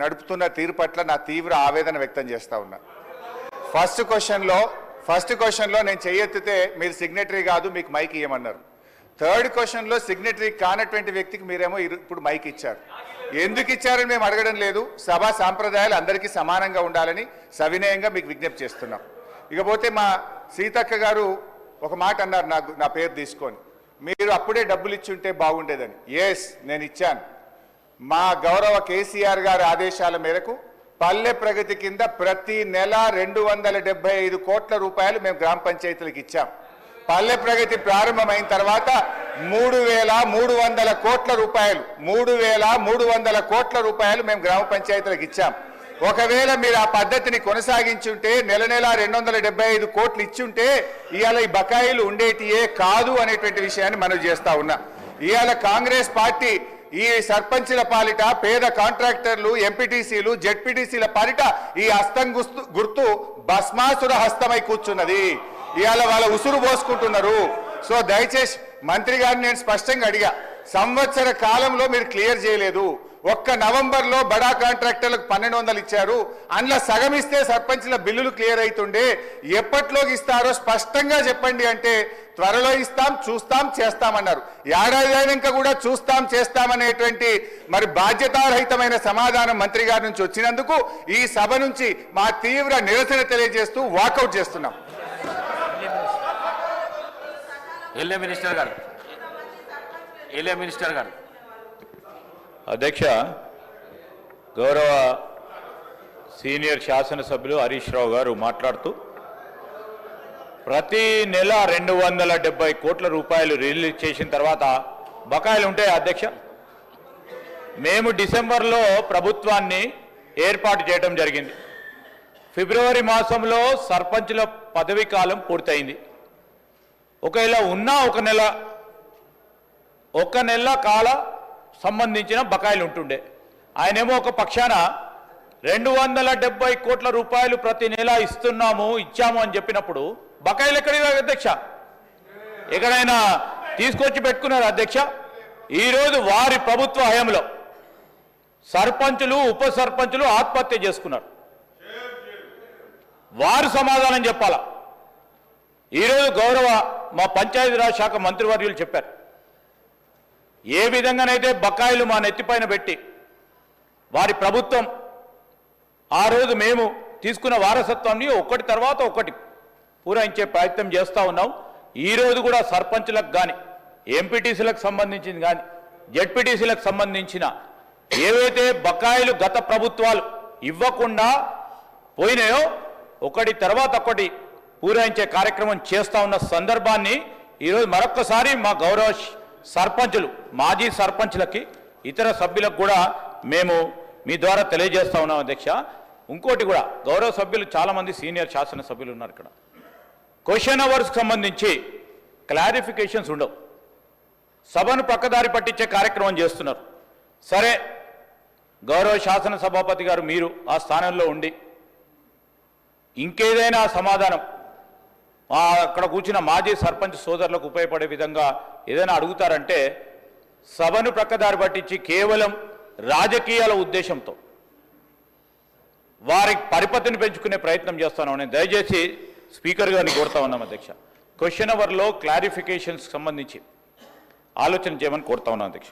నడుపుతున్న తీరు పట్ల నా తీవ్ర ఆవేదన వ్యక్తం చేస్తా ఉన్నా. ఫస్ట్ క్వశ్చన్లో ఫస్ట్ క్వశ్చన్లో నేను చెయ్యెత్తితే మీరు సిగ్నటరీ కాదు మీకు మైక్ ఇవ్వమన్నారు థర్డ్ క్వశ్చన్లో సిగ్నటరీ కానటువంటి వ్యక్తికి మీరేమో ఇప్పుడు మైక్ ఇచ్చారు. ఎందుకు ఇచ్చారని మేము అడగడం లేదు. సభా సాంప్రదాయాలు అందరికీ సమానంగా ఉండాలని సవినయంగా మీకు విజ్ఞప్తి చేస్తున్నాం. ఇకపోతే మా సీతక్క గారు ఒక మాట అన్నారు నాకు నా పేరు తీసుకొని. మీరు అప్పుడే డబ్బులు ఇచ్చి ఉంటే బాగుండేదని. ఎస్ నేను ఇచ్చాను. మా గౌరవ కేసీఆర్ గారి ఆదేశాల మేరకు పల్లె ప్రగతి కింద ప్రతి నెల రెండు వందల డెబ్బై ఐదు కోట్ల రూపాయలు మేము గ్రామ పంచాయతీలకు ఇచ్చాం. పల్లె ప్రగతి ప్రారంభమైన తర్వాత మూడు వేల మూడు వందల కోట్ల రూపాయలు మూడు వేల మూడు వందల కోట్ల రూపాయలు మేము గ్రామ పంచాయతీలకు ఇచ్చాం. ఒకవేళ మీరు ఆ పద్ధతిని కొనసాగించుంటే నెల నెల రెండు వందల డెబ్బై ఐదు కోట్లు ఇచ్చుంటే ఇవాళ ఈ బకాయిలు ఉండేటియే కాదు అనేటువంటి విషయాన్ని మనం చేస్తా ఉన్నా. ఇవాళ కాంగ్రెస్ పార్టీ ఈ సర్పంచ్ల పాలిట పేద కాంట్రాక్టర్లు ఎంపీటీసీలు జెడ్పీటీసీల పాలిట ఈ హస్తం గుర్తు భస్మాసుర హస్తమై కూర్చున్నది. ఇవాళ వాళ్ళ ఉసురు పోసుకుంటున్నారు. సో దయచేసి మంత్రి గారిని నేను స్పష్టంగా అడిగా సంవత్సర కాలంలో మీరు క్లియర్ చేయలేదు. ఒక్క నవంబర్లో బడా కాంట్రాక్టర్లకు పన్నెండు వందలు ఇచ్చారు. అందులో సగం ఇస్తే సర్పంచ్ల బిల్లులు క్లియర్ అవుతుండే ఎప్పట్లోకి ఇస్తారో స్పష్టంగా చెప్పండి అంటే త్వరలో ఇస్తాం చూస్తాం చేస్తామన్నారు. ఏడాది అయినాక కూడా చూస్తాం చేస్తామనేటువంటి మరి బాధ్యతారహితమైన సమాధానం మంత్రి గారి నుంచి వచ్చినందుకు ఈ సభ నుంచి మా తీవ్ర నిరసన తెలియజేస్తూ వాకౌట్ చేస్తున్నాం. ఎల్ఏ మినిస్టర్ గారు. ఎల్ఏ మినిస్టర్ గారు. అధ్యక్ష గౌరవ సీనియర్ శాసనసభ్యులు హరీష్ రావు గారు మాట్లాడుతూ ప్రతి నెల రెండు వందల డెబ్బై కోట్ల రూపాయలు రిలీజ్ చేసిన తర్వాత బకాయిలు ఉంటాయి అధ్యక్ష? మేము డిసెంబర్లో ప్రభుత్వాన్ని ఏర్పాటు చేయడం జరిగింది. ఫిబ్రవరి మాసంలో సర్పంచుల పదవీ కాలం పూర్తయింది. ఒకవేళ ఉన్నా ఒక నెల ఒక నెల కాల సంబంధించిన బకాయిలు ఉంటుండే. ఆయనేమో ఒక పక్షాన రెండు వందల డెబ్బై కోట్ల రూపాయలు ప్రతి నెల ఇస్తున్నాము ఇచ్చాము అని చెప్పినప్పుడు బకాయిలు ఎక్కడికి అధ్యక్ష? ఎక్కడైనా తీసుకొచ్చి పెట్టుకున్నారు అధ్యక్ష? ఈరోజు వారి ప్రభుత్వ హయాంలో సర్పంచులు ఉప సర్పంచులు ఆత్మహత్య చేసుకున్నారు. వారు సమాధానం చెప్పాలా? ఈరోజు గౌరవ మా పంచాయతీరాజ్ శాఖ మంత్రివర్యులు చెప్పారు. ఏ విధంగానైతే బకాయిలు మా నెత్తిపైన పెట్టి వారి ప్రభుత్వం ఆ రోజు మేము తీసుకున్న వారసత్వాన్ని ఒకటి తర్వాత ఒకటి పూరాయించే ప్రయత్నం చేస్తూ ఉన్నాం. ఈ రోజు కూడా సర్పంచులకు కానీ ఎంపీటీసీలకు సంబంధించింది కానీ జెడ్పీటీసీలకు సంబంధించిన ఏవైతే బకాయిలు గత ప్రభుత్వాలు ఇవ్వకుండా పోయినాయో ఒకటి తర్వాత ఒకటి పూరాయించే కార్యక్రమం చేస్తూ ఉన్న సందర్భాన్ని ఈరోజు మరొక్కసారి మా గౌరవ సర్పంచులు మాజీ సర్పంచ్లకి ఇతర సభ్యులకు కూడా మేము మీ ద్వారా తెలియజేస్తా ఉన్నాం అధ్యక్ష. ఇంకోటి కూడా గౌరవ సభ్యులు చాలామంది సీనియర్ శాసన సభ్యులు ఉన్నారు ఇక్కడ. క్వశ్చన్ అవర్స్కి సంబంధించి క్లారిఫికేషన్స్ ఉండవు. సభను పక్కదారి పట్టించే కార్యక్రమం చేస్తున్నారు. సరే గౌరవ శాసన సభాపతి గారు మీరు ఆ స్థానంలో ఉండి ఇంకేదైనా సమాధానం అక్కడ కూర్చున్న మాజీ సర్పంచ్ సోదరులకు ఉపయోగపడే విధంగా ఏదైనా అడుగుతారంటే సభను ప్రక్కదారి పట్టించి కేవలం రాజకీయాల ఉద్దేశంతో వారి పరిపతిని పెంచుకునే ప్రయత్నం చేస్తాను నేను దయచేసి స్పీకర్ గారిని కోరుతా ఉన్నాం అధ్యక్ష. క్వశ్చన్ అవర్లో క్లారిఫికేషన్స్ సంబంధించి ఆలోచన చేయమని కోరుతా ఉన్నాను అధ్యక్ష.